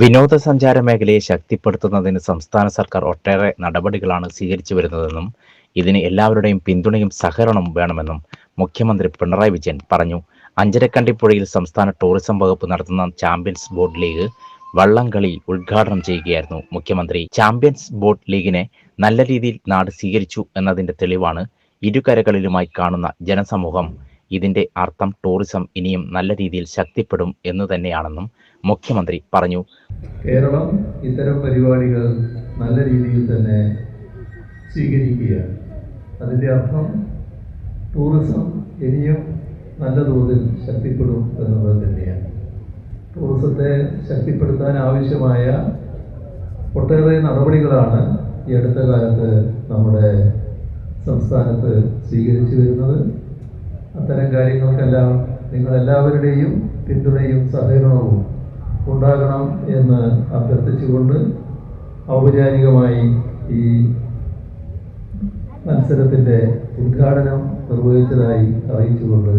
വിനോദസഞ്ചാര മേഖലയെ ശക്തിപ്പെടുത്തുന്നതിന് സംസ്ഥാന സർക്കാർ ഒട്ടേറെ നടപടികളാണ് സ്വീകരിച്ചു വരുന്നതെന്നും ഇതിന് എല്ലാവരുടെയും പിന്തുണയും സഹകരണവും വേണമെന്നും മുഖ്യമന്ത്രി പിണറായി വിജയൻ പറഞ്ഞു. അഞ്ചരക്കണ്ടിപ്പുഴയിൽ സംസ്ഥാന ടൂറിസം വകുപ്പ് നടത്തുന്ന ചാമ്പ്യൻസ് ബോട്ട് ലീഗ് വള്ളംകളി ഉദ്ഘാടനം ചെയ്യുകയായിരുന്നു മുഖ്യമന്ത്രി. ചാമ്പ്യൻസ് ബോട്ട് ലീഗിനെ നല്ല രീതിയിൽ നാട് സ്വീകരിച്ചു എന്നതിന്റെ തെളിവാണ് ഇരുകരകളിലുമായി കാണുന്ന ജനസമൂഹം ഇതിന്റെ അർത്ഥം ടൂറിസം ഇനിയും നല്ല രീതിയിൽ ശക്തിപ്പെടും എന്ന് തന്നെയാണെന്നും മുഖ്യമന്ത്രി പറഞ്ഞു. കേരളം ഇത്തരം പരിപാടികൾ നല്ല രീതിയിൽ തന്നെ സ്വീകരിക്കുകയാണ്. അതിന്റെ അർത്ഥം ടൂറിസം ഇനിയും നല്ല തോതിൽ ശക്തിപ്പെടും എന്നുള്ളത് തന്നെയാണ്. ടൂറിസത്തെ ശക്തിപ്പെടുത്താൻ ആവശ്യമായ ഒട്ടേറെ നടപടികളാണ് ഈ അടുത്ത കാലത്ത് നമ്മുടെ സംസ്ഥാനത്ത് സ്വീകരിച്ചു വരുന്നത്. അത്തരം കാര്യങ്ങൾക്കെല്ലാം നിങ്ങളെല്ലാവരുടെയും പിന്തുണയും സഹകരണവും ഉണ്ടാകണം എന്ന് അഭ്യർത്ഥിച്ചുകൊണ്ട് ഔപചാരികമായി ഈ മത്സരത്തിന്റെ ഉദ്ഘാടനം നിർവഹിച്ചതായി അറിയിച്ചുകൊണ്ട്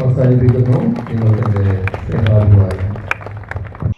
അവസാനിപ്പിക്കുന്നു. നിങ്ങളുടെ സ്നേഹാഭിപ്രായം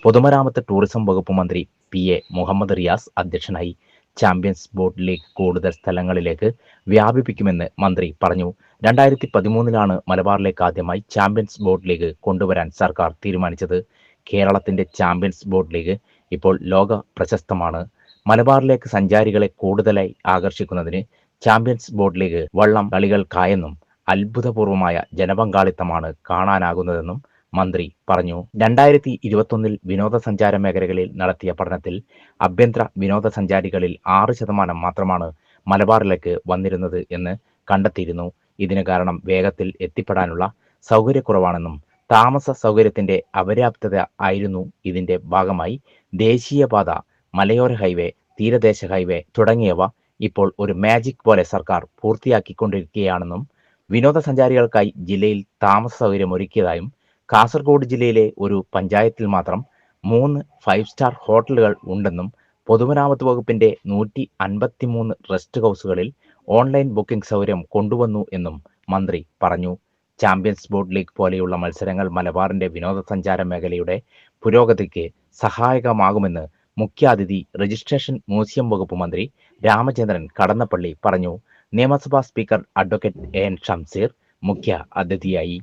പൊതുമരാമത്ത് ടൂറിസം വകുപ്പ് മന്ത്രി പി എ മുഹമ്മദ് റിയാസ് അധ്യക്ഷനായി ചാമ്പ്യൻസ് ബോട്ട് ലീഗ് കൂടുതൽ സ്ഥലങ്ങളിലേക്ക് വ്യാപിപ്പിക്കുമെന്ന് മന്ത്രി പറഞ്ഞു. രണ്ടായിരത്തി പതിമൂന്നിലാണ് മലബാറിലേക്ക് ആദ്യമായി ചാമ്പ്യൻസ് ബോട്ട് ലീഗ് കൊണ്ടുവരാൻ സർക്കാർ തീരുമാനിച്ചത്. കേരളത്തിന്റെ ചാമ്പ്യൻസ് ബോട്ട് ലീഗ് ഇപ്പോൾ ലോക പ്രശസ്തമാണ്. മലബാറിലേക്ക് സഞ്ചാരികളെ കൂടുതലായി ആകർഷിക്കുന്നതിന് ചാമ്പ്യൻസ് ബോട്ട് ലീഗ് വള്ളം കളികൾക്കായെന്നും അത്ഭുതപൂർവമായ ജനപങ്കാളിത്തമാണ് കാണാനാകുന്നതെന്നും മന്ത്രി പറഞ്ഞു. രണ്ടായിരത്തി ഇരുപത്തൊന്നിൽ വിനോദസഞ്ചാര മേഖലകളിൽ നടത്തിയ പഠനത്തിൽ ആഭ്യന്തര വിനോദസഞ്ചാരികളിൽ ആറ് ശതമാനം മാത്രമാണ് മലബാറിലേക്ക് വന്നിരുന്നത് എന്ന് കണ്ടെത്തിയിരുന്നു. ഇതിന് കാരണം വേഗത്തിൽ എത്തിപ്പെടാനുള്ള സൗകര്യക്കുറവാണെന്നും താമസ സൗകര്യത്തിന്റെ അപര്യാപ്തത ആയിരുന്നു ഇതിന്റെ ഭാഗമായി. ദേശീയപാത മലയോര ഹൈവേ തീരദേശ ഹൈവേ തുടങ്ങിയവ ഇപ്പോൾ ഒരു മാജിക് പോലെ സർക്കാർ പൂർത്തിയാക്കിക്കൊണ്ടിരിക്കുകയാണെന്നും വിനോദസഞ്ചാരികൾക്കായി ജില്ലയിൽ താമസ സൗകര്യം ഒരുക്കിയതായും കാസർഗോഡ് ജില്ലയിലെ ഒരു പഞ്ചായത്തിൽ മാത്രം മൂന്ന് ഫൈവ് സ്റ്റാർ ഹോട്ടലുകൾ ഉണ്ടെന്നും പൊതുമരാമത്ത് വകുപ്പിന്റെ നൂറ്റി അൻപത്തിമൂന്ന് റെസ്റ്റ് ഹൗസുകളിൽ ഓൺലൈൻ ബുക്കിംഗ് സൗകര്യം കൊണ്ടുവന്നു എന്നും മന്ത്രി പറഞ്ഞു. ചാമ്പ്യൻസ് ബോട്ട് ലീഗ് പോലെയുള്ള മത്സരങ്ങൾ മലബാറിന്റെ വിനോദസഞ്ചാര മേഖലയുടെ പുരോഗതിക്ക് സഹായകമാകുമെന്ന് മുഖ്യാതിഥി രജിസ്ട്രേഷൻ മ്യൂസിയം വകുപ്പ് മന്ത്രി രാമചന്ദ്രൻ കടന്നപ്പള്ളി പറഞ്ഞു. നിയമസഭാ speaker advocate A N Shamseer മുഖ്യ അതിഥിയായി.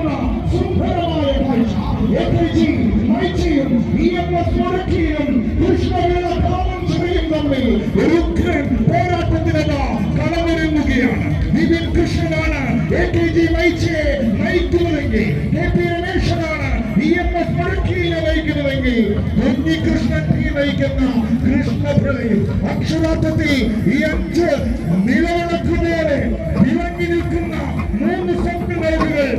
കാണിക്കുന്ന സുന്ദരമായ കാഴ്ച എൽജി മൈച്ചിയും ഇ എം എസ് മുടക്കിയും കൃഷ്ണവേള കാമൻശ്രീയും തമ്മിൽ ഒരു ഉഗ്രൻ പോരാട്ടത്തിനത കളമൊരുങ്ങുകയാണ് നിതിൻ കൃഷ്ണനാണ് എ കെ ജി മൈച്ചിയെ നയിക്കുന്നതെങ്കിൽ കെ പി രമേശനാണ് ഇ എം എസ് മുടക്കിയെ നയിക്കുന്നതെങ്കിൽ കുഞ്ഞികൃഷ്ണൻ പി നയിക്കുന്ന കൃഷ്ണപ്രളയും അക്ഷരാർത്ഥത്തിൽ ഈ അഞ്ച് നിലവിളക്കുപോലെ വിളങ്ങി നിൽക്കുന്ന മൂന്ന് സ്വപ്നവേദികൾ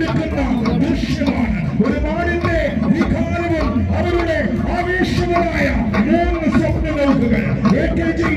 പാഞ്ഞെടുക്കുന്ന ദൃശ്യമാണ് ഒരു നാടിന്റെ വികാരവും അവരുടെ ആവേശങ്ങളായ മൂന്ന് സ്വപ്നവേദികൾ എ കെ ജി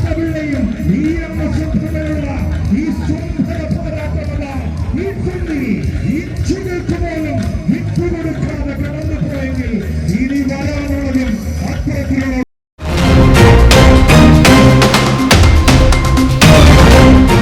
Stop